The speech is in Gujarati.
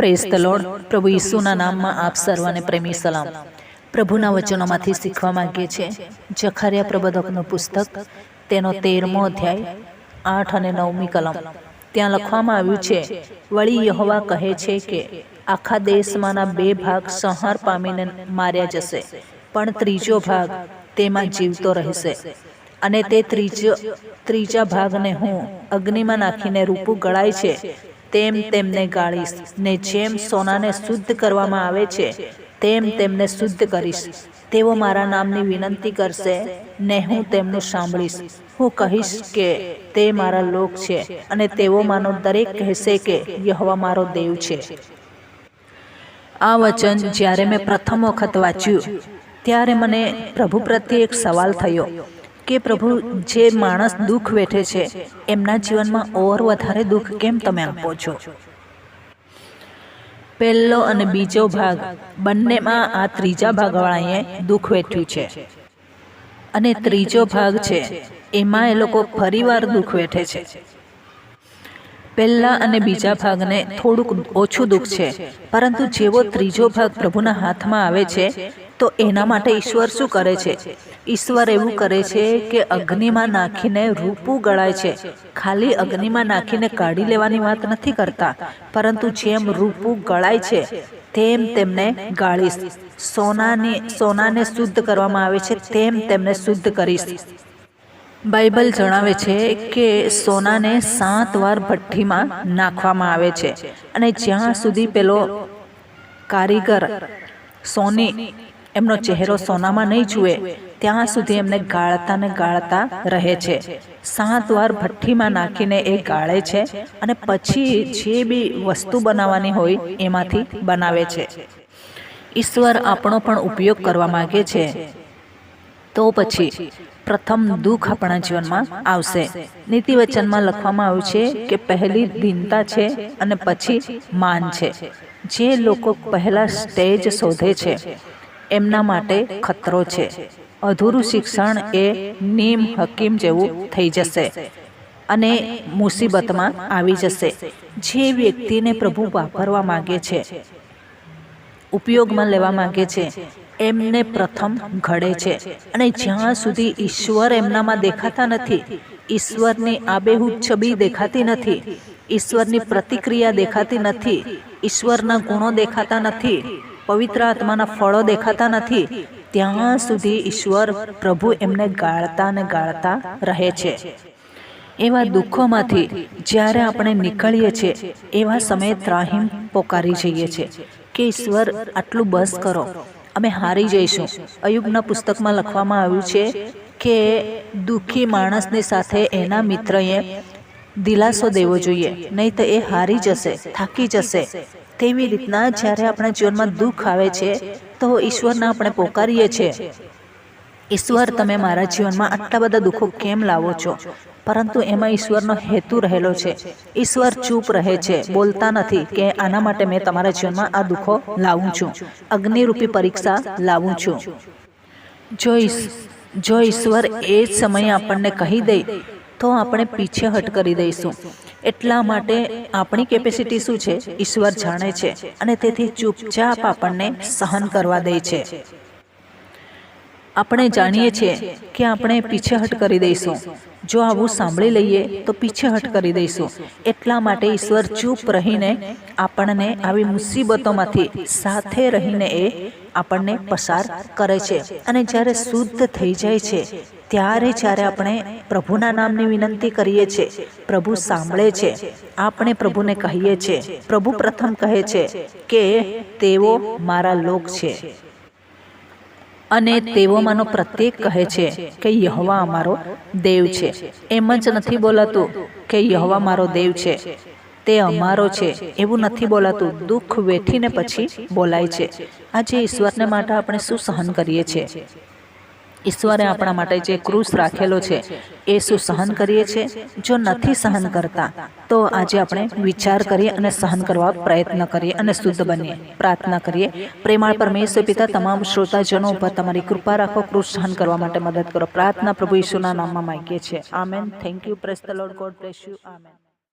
પ્રેસ ધ લોર્ડ પ્રભુ ઈસુના નામમાં આપ સર્વને પ્રેમી સલામ. પ્રભુના વચનોમાંથી શીખવા માંગીએ છીએ. જખારિયા પ્રબોધકનું પુસ્તક તેનો તેરમો અધ્યાય આઠ અને નવમી કલમ. ત્યાં લખવામાં આવ્યું છે વળી યહોવા કહે છે કે આખા દેશમાંના બે ભાગ સંહાર પામીને માર્યા જશે પણ ત્રીજો ભાગ તેમાં જીવતો રહેશે. અને તે ત્રીજો ત્રીજા ભાગને હું અગ્નિમાં નાખીને રૂપું ગળાય છે તેમ તેમને ગાળીશ. ને જેમ સોનાને શુદ્ધ કરવામાં આવે છે, તેમ તેમને શુદ્ધ કરીશ. તેઓ મારા નામની વિનંતી કરશે ને હું તેમનું સાંભળીશ. હું કહીશ કે તે મારા લોક છે અને તેઓ માનો દરેક કહેશે કે યહવા મારો દેવ છે. આ વચન જ્યારે મેં પ્રથમ વખત વાંચ્યું, ત્યારે મને પ્રભુ પ્રત્યે એક સવાલ થયો. કે પ્રભુ જે માણસ દુઃખ વેઠે છે, એમના જીવનમાં ઓર વધારે દુઃખ કેમ તમે આપો છો? પહેલો અને બીજો ભાગ, બંનેમાં આ ત્રીજા ભાગવાળાએ દુઃખ વેઠ્યું છે. અને ત્રીજો ભાગ છે, એમાં એ લોકો ફરીવાર દુઃખ વેઠે છે. પહેલા અને બીજા ભાગને થોડુંક ઓછું દુઃખ છે, પરંતુ જેવો ત્રીજો ભાગ પ્રભુના હાથમાં આવે છે તો એના માટે ઈશ્વર શું કરે છે? ઈશ્વર એવું કરે છે કે અગ્નિમાં નાખીને રૂપું ગળાય છે. ખાલી અગ્નિમાં નાખીને કાઢી લેવાની વાત નથી કરતા, પરંતુ જેમ રૂપું ગળાય છે, તેમ તેમને ગાળીશ. સોનાની, સોનાને શુદ્ધ કરવામાં આવે છે, તેમ તેમને શુદ્ધ કરીશ. બાઇબલ જણાવે છે કે સોનાને સાત વાર ભઠ્ઠીમાં નાખવામાં આવે છે અને જ્યાં સુધી પેલો કારીગર સોની એમનો ચહેરો સોનામાં નહીં જુએ, ત્યાં સુધી એમને ગાળતા ને ગાળતા રહે છે. સાત વાર ભઠ્ઠીમાં નાખીને એ ગાળે છે અને પછી જે બી વસ્તુ બનાવવાની હોય એમાંથી બનાવે છે. ઈશ્વર આપણો પણ ઉપયોગ કરવા માગે છે. તો પછી પ્રથમ દુઃખ આપણા જીવનમાં આવશે. નીતિ વચનમાં લખવામાં આવ્યું છે કે પહેલી દીનતા છે અને પછી માન છે. જે લોકો પહેલા સ્ટેજ શોધે છે એમના માટે ખતરો છે. અધૂરું શિક્ષણ એ નીમ હકીમ જેવું થઈ જશે અને મુસીબતમાં આવી જશે. જે વ્યક્તિને પ્રભુ વાપરવા માગે છે, ઉપયોગમાં લેવા માગે છે, એમને પ્રથમ ઘડે છે અને જ્યાં સુધી ઈશ્વર એમનામાં દેખાતા નથી, ઈશ્વરની આબેહૂબ છબી દેખાતી નથી, ઈશ્વરની પ્રતિક્રિયા દેખાતી નથી, ઈશ્વરના ગુણો દેખાતા નથી પવિત્ર આત્માના ફળો દેખાતા નથી. ત્યાં સુધી ઈશ્વર પ્રભુ એમને ગાળતા ને ગાળતા રહે છે. એવા દુઃખોમાંથી જ્યારે આપણે નીકળીએ છીએ, એવા સમયે ત્રાહીમ પોકારી જઈએ છીએ કે ઈશ્વર આટલું બસ કરો, અમે હારી જઈશું. અયુગના પુસ્તકમાં લખવામાં આવ્યું છે કે દુઃખી માણસની સાથે એના મિત્રએ દિલાસો દેવો જોઈએ, નહીં તો એ હારી જશે, થાકી જશે. તેવી રીતના જ્યારે આપણા જીવનમાં દુઃખ આવે છે, તો ઈશ્વરને આપણે પોકારીએ છીએ ઈશ્વર, તમે મારા જીવનમાં આટલા બધા દુઃખો કેમ લાવો છો? પરંતુ એમાં ઈશ્વરનો હેતુ રહેલો છે. ઈશ્વર ચૂપ રહે છે, બોલતા નથી કે આના માટે મેં તમારા જીવનમાં આ દુઃખો લાવું છું. અગ્નિરૂપી પરીક્ષા લાવું છું. જો જો ઈશ્વર એ જ સમયે આપણને કહી દે તો આપણે પીછેહટ કરી દઈશું. એટલા માટે આપણી કેપેસિટી શું છે? ઈશ્વર જાણે છે અને તેથી ચૂપચાપ આપણને સહન કરવા દે છે. આપણે જાણીએ છીએ કે આપણે પીછેહટ કરી દઈશું. જો આવું સાંભળી લઈએ તો પીછેહટ કરી દઈશું. એટલા માટે ઈશ્વર ચૂપ રહીને આપણને આવી મુસીબતોમાંથી સાથે રહીને એ આપણને પસાર કરે છે અને જ્યારે શુદ્ધ થઈ જાય છે ત્યારે જ્યારે આપણે પ્રભુના નામની વિનંતી કરીએ છીએ પ્રભુ સાંભળે છે આપણે પ્રભુને કહીએ છીએ પ્રભુ પ્રથમ કહે છે કે તેઓ મારા લોક છે. અને તેઓમાંનો પ્રત્યેક કહે છે કે યહવા અમારો દેવ છે. એમ જ નથી બોલાતું કે યહવા મારો દેવ છે. તે અમારો છે એવું નથી બોલાતું. દુઃખ વેઠીને પછી બોલાય છે. આજે ઈશ્વરને માટે આપણે શું સહન કરીએ છીએ? ઈશ્વરે આપણા માટે જે ક્રૂસ રાખેલો છે એ શું સહન કરીએ છીએ જો નથી સહન કરતા તો આજે આપણે વિચાર કરીએ અને સહન કરવા પ્રયત્ન કરીએ અને શુદ્ધ બનીએ પ્રાર્થના કરીએ. પ્રેમાળ પરમેશ્વર પિતા તમામ શ્રોતાજનો ઉપર તમારી કૃપા રાખો ક્રૂસ સહન કરવા માટે મદદ કરો પ્રાર્થના પ્રભુ ઈશુના નામમાં માંગીએ છીએ. Amen thank you praise the Lord God bless you amen